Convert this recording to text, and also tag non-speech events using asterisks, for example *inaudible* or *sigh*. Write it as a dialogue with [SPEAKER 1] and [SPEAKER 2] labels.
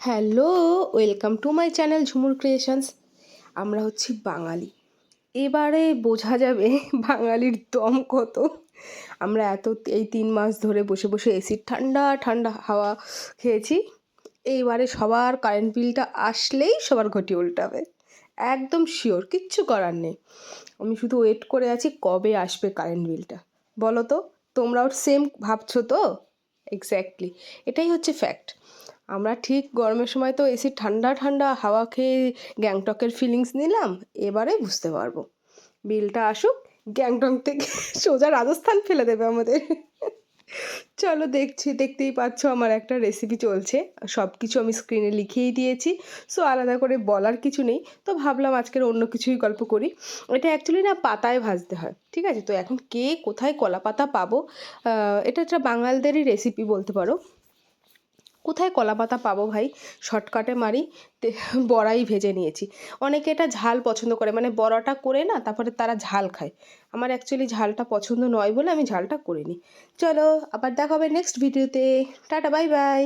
[SPEAKER 1] Hello, welcome to my channel Jhumur creations. আমরা হচ্ছি বাঙালি। এবারে বোঝা যাবে *laughs* বাঙালির দম কত। আমরা এত এই তিন মাস ধরে বসে বসে এসির ঠান্ডা ঠান্ডা হাওয়া খেয়েছি। এইবারে সবার কারেন্ট বিলটা আসলেই সবার ঘটি উল্টাবে। একদম শিওর কিচ্ছু করার নেই। আমি শুধু ওয়েট করে আছি কবে আসবে কারেন্ট বিলটা বলো তো, তোমরাও সেম ভাবছ তো? এক্স্যাক্টলি এটাই হচ্ছে ফ্যাক্ট আমরা ঠিক গরমের সময় তো এসি ঠান্ডা ঠান্ডা হাওয়া খেয়ে গ্যাংটকের ফিলিংস নিলাম, এবারে বুঝতে পারব। বিলটা আসুক, গ্যাংটক থেকে সোজা রাজস্থান ফেলে দেবে আমাদের। চলো দেখছি, দেখতেই পাচ্ছ আমার একটা রেসিপি চলছে। সব কিছু আমি স্ক্রিনে লিখেই দিয়েছি। সো আলাদা করে বলার কিছু নেই। তো ভাবলাম আজকের অন্য কিছুই গল্প করি। এটা অ্যাকচুয়ালি না পাতায় ভাজতে হয়, ঠিক আছে? তো এখন কে কোথায় কলা পাতা পাবো এটা একটা বাঙালদেরই রেসিপি বলতে পারো। কোথায় কলা পাতা পাবো ভাই? শর্টকাটে মারি বড়াই ভেজে নিয়েছি। অনেকে এটা ঝাল পছন্দ করে মানে বড়াটা করে না, তারপরে তারা ঝাল খায়। আমার অ্যাকচুয়ালি ঝালটা পছন্দ নয় বলে আমি ঝালটা করিনি। চলো, আবার দেখা হবে নেক্সট ভিডিওতে টাটা বাই বাই